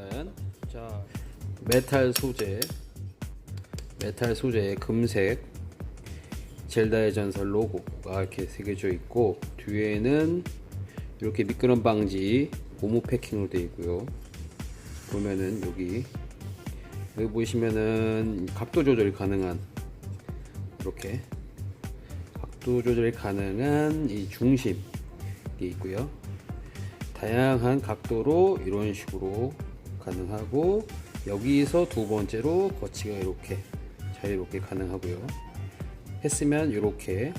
일단 자 메탈 소재 메탈 소재의 금색 젤다의 전설 로고가 이렇게 새겨져 있고 뒤에는 이렇게 미끄럼 방지 고무 패킹으로 되어 있고요. 보면은 여기 여기 보시면은 각도 조절이 가능한 이렇게 각도 조절이 가능한 이 중심이 있고요. 다양한 각도로 이런 식으로 가능하고 여기서 두 번째로 거치가 이렇게 자유롭게 가능하고요. 했으면 이렇게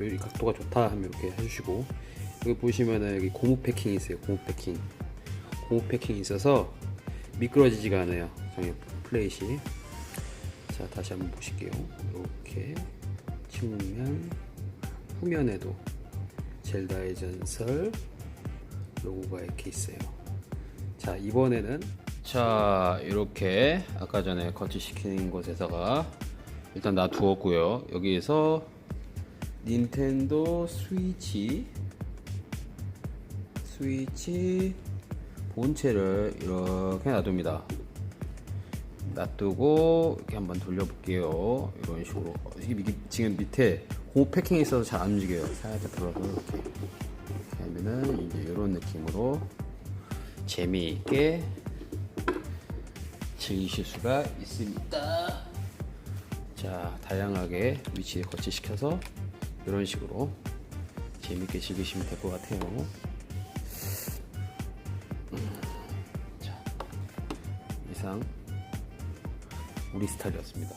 여기 각도가 좋다 하면 이렇게 해주시고 여기 보시면은 여기 고무 패킹이 있어요. 고무 패킹 고무 패킹이 있어서 미끄러지지가 않아요. 정의 플레이시 자 다시 한번 보실게요. 이렇게 측면 후면에도 젤다의 전설 로고가 이렇게 있어요. 자 이번에는 자 이렇게 아까 전에 거치시킨 곳에다가 일단 놔두었고요. 여기에서 닌텐도 스위치 스위치 본체를 이렇게 놔둡니다. 놔두고 이렇게 한번 돌려볼게요. 이런 식으로 이게 미- 지금 밑에 고무 패킹이 있어서 잘 안 움직여요. 살짝 들어서 이렇게 하면은 이제 이런 느낌으로 재미있게 즐기실 수가 있습니다. 자, 다양하게 위치에 거치시켜서 이런 식으로 재밌게 즐기시면 될 것 같아요. 음, 자, 이상 우리 스타일이었습니다.